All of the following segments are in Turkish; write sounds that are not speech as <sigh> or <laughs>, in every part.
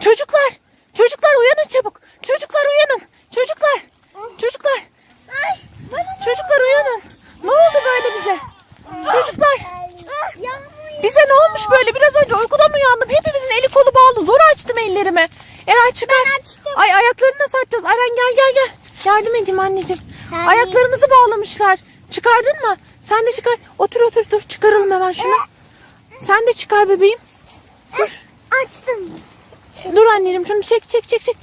Çocuklar, çocuklar uyanın çabuk. Çocuklar uyanın. Çocuklar, çocuklar, çocuklar uyanın. Ne oldu böyle bize? Çocuklar, bize ne olmuş böyle? Biraz önce uykudan uyandım. Hepimizin eli kolu bağlı. Zor açtım ellerimi. Eray çıkar. Ay ayaklarını nasıl açacağız? Aren gel gel gel. Yardım edeyim anneciğim. Ayaklarımızı bağlamışlar. Çıkardın mı? Sen de çıkar. Otur otur dur. Çıkaralım hemen şunu. Sen de çıkar bebeğim. Dur. açtım. Dur anneciğim şunu çek çek çek çek.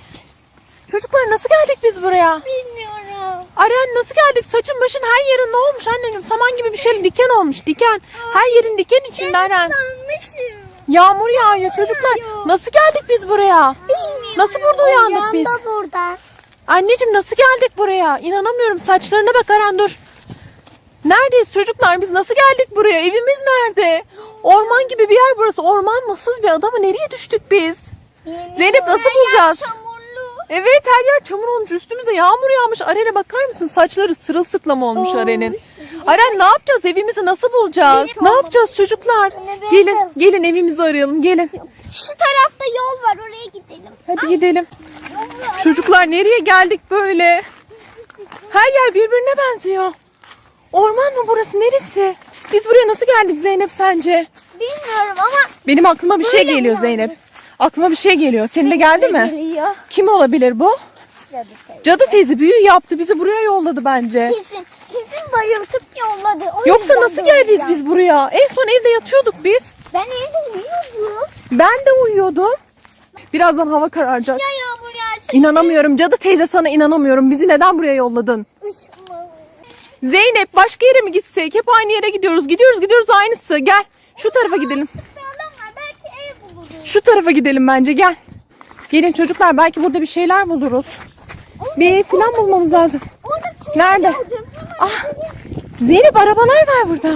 Çocuklar nasıl geldik biz buraya? Bilmiyorum. Aren nasıl geldik? Saçın başın her yerin ne olmuş anneciğim? Saman gibi bir şey diken olmuş diken. Her yerin diken içinde Aren. Sanmışım. Yağmur yağıyor çocuklar. Yağıyor. Nasıl geldik biz buraya? Bilmiyorum. Nasıl burada uyandık biz? Yanda burada. Anneciğim nasıl geldik buraya? İnanamıyorum. Saçlarına bak Aren dur. Neredeyiz çocuklar? Biz nasıl geldik buraya? Evimiz nerede? Orman gibi bir yer burası. Orman mısız bir ada mı? Nereye düştük biz? Zeynep, nasıl bulacağız? Çamurlu. Evet her yer çamur olmuş. Üstümüze yağmur yağmış. Aren'e bakar mısın? Saçları sırılsıklam olmuş Oy. Aren'in. Aren ne yapacağız? Evimizi nasıl bulacağız? Benim Ne olmadı. yapacağız çocuklar? Anne, Gelin, gelin evimizi arayalım. Gelin. Şu tarafta yol var oraya gidelim. Hadi gidelim. Yol var. Çocuklar nereye geldik böyle? Her yer birbirine benziyor. Orman mı burası? Neresi? Biz buraya nasıl geldik Zeynep sence? Bilmiyorum ama Benim aklıma bir şey Böyle mi geliyor? Zeynep. Aklıma bir şey geliyor. Senin de geldi mi? Geliyor. Kim olabilir bu? Cadı teyze. Cadı teyze büyü yaptı. Bizi buraya yolladı bence. Kesin, kesin bayıltıp yolladı. O Yoksa yüzden nasıl geleceğiz biz buraya? En son evde yatıyorduk biz. Ben evde uyuyordum. Ben de uyuyordum. Birazdan hava kararacak. Ya yağmur yağsa İnanamıyorum. Cadı teyze sana inanamıyorum. Bizi neden buraya yolladın? ışıkma. Zeynep başka yere mi gitsek? Hep aynı yere gidiyoruz. Gidiyoruz gidiyoruz aynısı. Gel. Şu tarafa gidelim. Bir alan var belki ev buluruz. Şu tarafa gidelim bence gel. Gelin çocuklar belki burada bir şeyler buluruz. Bir ev falan bulmamız lazım. Orada Nerede? gördüm. Ah Zeynep arabalar var burada.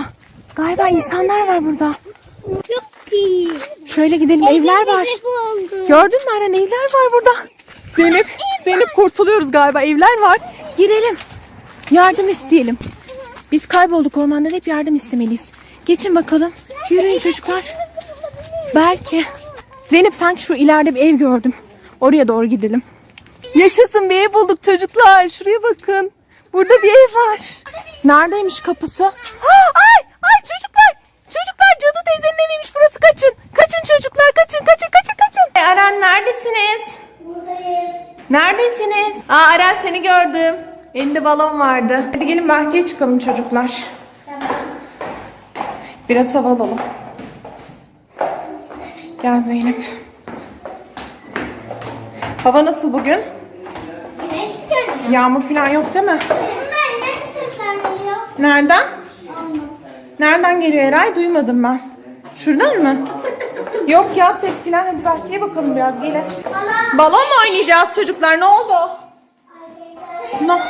Galiba insanlar var burada. Çok iyi. Şöyle gidelim evler var. Bebek oldu. Gördün mü Eren evler var burada. Zeynep, Zeynep kurtuluyoruz galiba evler var. Girelim. Yardım isteyelim. Biz kaybolduk ormanda hep yardım istemeliyiz. Geçin bakalım. Yürüyün çocuklar. Belki. Zeynep sanki şu ileride bir ev gördüm. Oraya doğru gidelim. Yaşasın bir ev bulduk çocuklar. Şuraya bakın. Burada bir ev var. Neredeymiş kapısı? Ha, ay, ay çocuklar. Çocuklar cadı teyzenin eviymiş burası. Kaçın. Kaçın çocuklar. Kaçın, kaçın, kaçın, kaçın. Eren neredesiniz? Buradayız. Neredesiniz? Aa Eren seni gördüm. Elinde balon vardı. Hadi gelin bahçeye çıkalım çocuklar. Tamam. Biraz hava alalım. Gel Zeynep. Hava nasıl bugün? Güneş görünüyor. Yağmur falan yok değil mi? Bunlar ne sesler geliyor? Nereden? Nereden geliyor Eray? Duymadım ben. Şuradan mı? <laughs> Yok ya ses falan. Hadi bahçeye bakalım biraz gelin. Balon mu oynayacağız çocuklar? Ne oldu? Ne?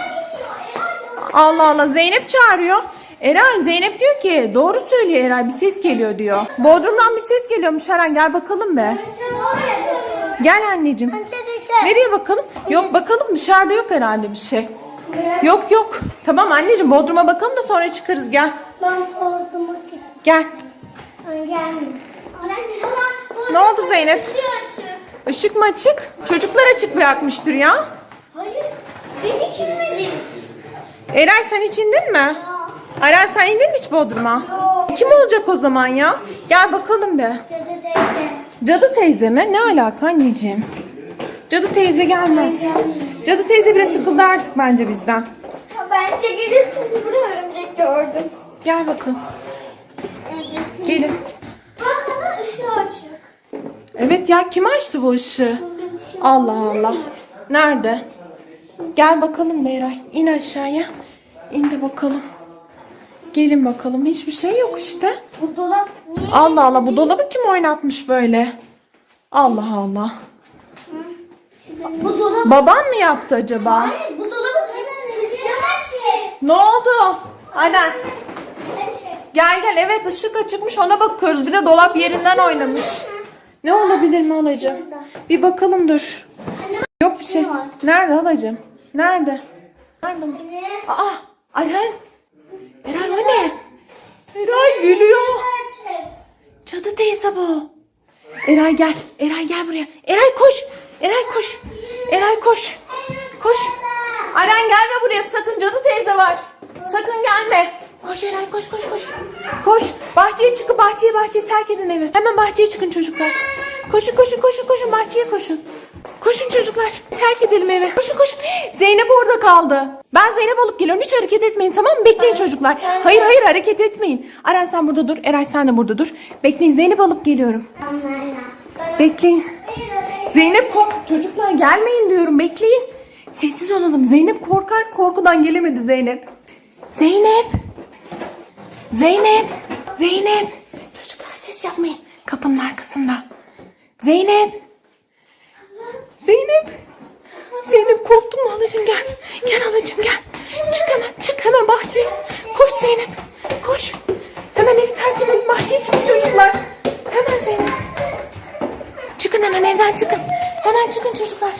Allah Allah Zeynep çağırıyor. Eray Zeynep diyor ki doğru söylüyor Eray bir ses geliyor diyor. Bodrum'dan bir ses geliyormuş Eren gel bakalım be. Gel anneciğim. Nereye bakalım? Yok bakalım dışarıda yok herhalde bir şey. Yok yok. Tamam anneciğim Bodrum'a bakalım da sonra çıkarız gel. Ben korktum. Gel. Ne oldu Zeynep? Açık. Işık mı açık? Çocuklar açık bırakmıştır ya. Hayır. Biz hiç inmedik. Eray sen hiç indin mi? Ya. Eren sen indin mi hiç Bodrum'a? Yok. Kim olacak o zaman ya? Gel bakalım be. Cadı teyze. Cadı teyze mi? Ne alaka anneciğim? Cadı teyze gelmez. Cadı teyze bile sıkıldı artık bence bizden. Bence gelir çünkü burada örümcek gördüm. Gel bakalım. Gelin. Bak ama ışığı açık. Evet ya kim açtı bu ışığı? Şey Allah Allah. Nerede? Gel bakalım Meray. İn aşağıya. İn de bakalım. Gelin bakalım. Hiçbir şey yok işte. Bu dolap niye? Allah Allah bu dolabı kim oynatmış böyle? Allah Allah. Bu dolap. Baban mı yaptı acaba? Hayır bu dolabı kim seçemez ki? Ne oldu? Açık. gel gel evet ışık açıkmış ona bakıyoruz. Bir de dolap yerinden oynamış. Ne olabilir mi halacığım? Bir bakalım dur. Yok bir şey. Nerede halacığım? Nerede? Nerede? Ne? Aa Eren. Eren o ne? Eren gülüyor. Cadı teyze bu. Eray gel. Eray gel buraya. Eray koş. Eray koş. Eray koş. Koş. Aren gelme buraya. Sakın cadı teyze var. Sakın gelme. Koş Eray koş koş koş. Koş. Bahçeye çıkın. Bahçeye bahçeye terk edin evi. Hemen bahçeye çıkın çocuklar. Koşun koşun koşun koşun. Bahçeye koşun. Koşun çocuklar. Terk edelim evi. Koşun koşun. Zeynep orada kaldı. Ben Zeynep alıp geliyorum. Hiç hareket etmeyin tamam mı? Bekleyin çocuklar. Hayır hayır hareket etmeyin. Aren sen burada dur. Eray sen de burada dur. Bekleyin Zeynep alıp geliyorum. Bekleyin. Zeynep kork çocuklar gelmeyin diyorum bekleyin. Sessiz olalım. Zeynep korkar korkudan gelemedi Zeynep. Zeynep. Zeynep. Zeynep. Çocuklar ses yapmayın. Kapının arkasında. Zeynep. Zeynep. Zeynep korktun mu halacığım gel. Gel halacığım gel. Çık hemen çık hemen bahçeye. Koş Zeynep. Koş. Hemen evi terk edelim bahçeye çıkın çocuklar. Hemen Zeynep. Çıkın hemen evden çıkın. Hemen çıkın çocuklar.